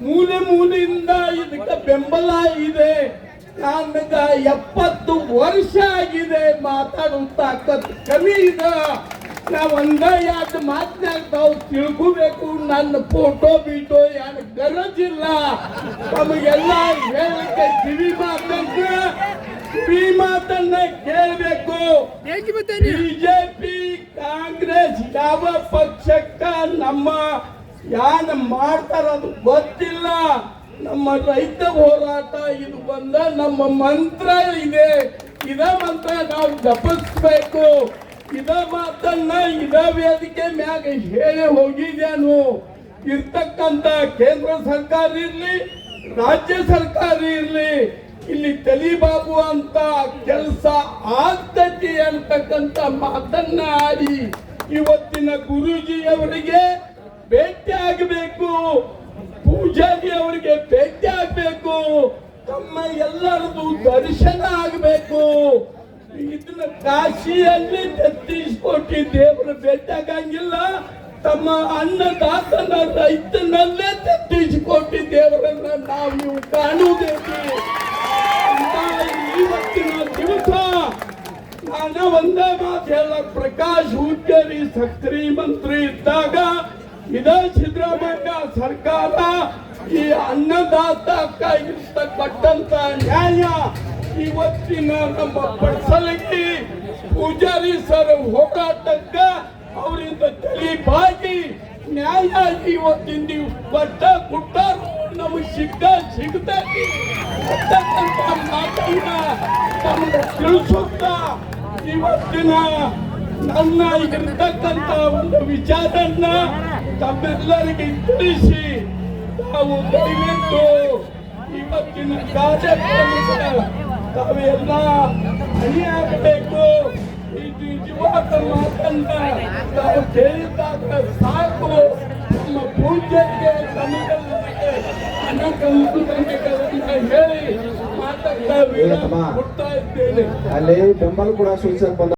ಮೂಲೆ ಮೂಲೆಯಿಂದ ಇದಕ್ಕೆ ಬೆಂಬಲ ಇದೆ. ನನಗ ಎಪ್ಪತ್ತು ವರ್ಷ ಆಗಿದೆ. ಮಾತಾಡುವಂತ ಕಮ್ಮಿ ಇದೆ. ನಾ ಒಂದ ಎರಡು ಮಾತನಾಗ ತಾವು ತಿಳ್ಕೋಬೇಕು. ನನ್ನ ಫೋಟೋ ಬೀಟೋ ಯಾರು ಗರಜಿಲ್ಲ. ತಮಗೆಲ್ಲ ಹೇಳಕ್ಕೆ ಕಿವಿ ಮಾತನ್ನ ಕಿವಿ ಮಾತನ್ನ ಕೇಳಬೇಕು. ಬಿಜೆಪಿ ಕಾಂಗ್ರೆಸ್ ಯಾವ ಪಕ್ಷಕ್ಕ ನಮ್ಮ ಯಾನ್ ಮಾಡ್ತಾರ ಅದು ಗೊತ್ತಿಲ್ಲ. ನಮ್ಮ ರೈತ ಹೋರಾಟ ಇದು ಬಂದ, ನಮ್ಮ ಮಂತ್ರ ಇದೆ. ಇದ ಮಂತ್ರ ನಾವು ಜಪಿಸ್ಬೇಕು. ಇದ ಮಾತನ್ನ ಇದ ವೇದಿಕೆ ಮ್ಯಾಗ ಹೇಳಿ ಹೋಗಿದ್ದೇನು ಇರ್ತಕ್ಕಂತ ಕೇಂದ್ರ ಸರ್ಕಾರ ಇರ್ಲಿ, ರಾಜ್ಯ ಸರ್ಕಾರ ಇರ್ಲಿ, ಇಲ್ಲಿ ತಲಿಬಾಬು ಅಂತ ಕೆಲಸ ಆಗ್ತತಿ ಅಂತಕ್ಕಂಥ ಮಾತನ್ನ ಆಡಿ ಇವತ್ತಿನ ಗುರೂಜಿಯವರಿಗೆ ಭೇಟಿ ಆಗಬೇಕು ಪೂಜಾರಿ ಅವರಿಗೆ ಭೇಟಿ ಆಗಬೇಕು. ತಮ್ಮ ಎಲ್ಲರದು ದರ್ಶನ ಆಗಬೇಕು. ಇದನ್ನ ಕಾಶಿಯಲ್ಲಿ ತತ್ತಿಸ್ಕೊಟ್ಟಿ ಕೋಟಿ ದೇವರ ಭೇಟಿ ಆಗಂಗಿಲ್ಲ ತಮ್ಮ ಅನ್ನದಾತನ ರೈತನಲ್ಲೇ ತೆತ್ತೀಸ್ ದೇವರನ್ನ ನಾವು ನೀವು ಕಾಣುವುದೇ ಇವತ್ತಿನ ದಿವಸ ನಾನು ಒಂದೇ ಮಾತು ಹೇಳ ಪ್ರಕಾಶ್ ಹುಕ್ಕೇರಿ ಸಕ್ರಿ ಮಂತ್ರಿ ಇದ್ದಾಗ ಇದ ಸಿದ್ದರಾಮಯ್ಯ ಸರ್ಕಾರ ಈ ಅನ್ನದಾತ ಕೊಟ್ಟಂತ ನ್ಯಾಯ ಇವತ್ತಿನ ನಮ್ಮ ಪಡಿಸಲಿಕ್ಕೆ ಪೂಜಾರಿ ಸರ್ ಹೋರಾಟಕ್ಕ ಅವರಿಂದ ತಲೆ ಬಾಗಿ ನ್ಯಾಯ ಇವತ್ತಿನ ಕೊಟ್ಟ ಕೊಟ್ಟಾರು ನಮಗೆ ಸಿಕ್ಕ ಅಂತಕ್ಕಂಥ ಮಾತನ್ನ ತಮಗೆ ತಿಳಿಸುತ್ತ ಇವತ್ತಿನ ನನ್ನ ಇರ್ತಕ್ಕಂಥ ಒಂದು ವಿಚಾರನ್ನ ತಮ್ಮೆಲ್ಲರಿಗೆ ತಿಳಿಸಿ ತಾವು ದಯವಿಟ್ಟು ಇವತ್ತಿನ ಕಾರ್ಯಕ್ರಮ ತಾವೆಲ್ಲ ಅಣಿಯಾಗಬೇಕು. ಇದು ನಿಜವಾದ ಮಾತನ್ನ ತಾವು ಕೇಳಿದಾಗ ಸಾಕು. ನಮ್ಮ ಪೂಜ್ಯರಿಗೆ ತಮಗೆಲ್ಲರಿಗೆ ಅನೇಕ ಮುಖಂಡರುಗಳನ್ನ ಹೇಳಿ ವಿರಾಮ ಕೊಡ್ತಾ ಇದ್ದೇನೆ. ಅಲ್ಲಿ ಬೆಂಬಲ ಕೂಡ ಸೂಚಿಸಕ್ ಬಂದ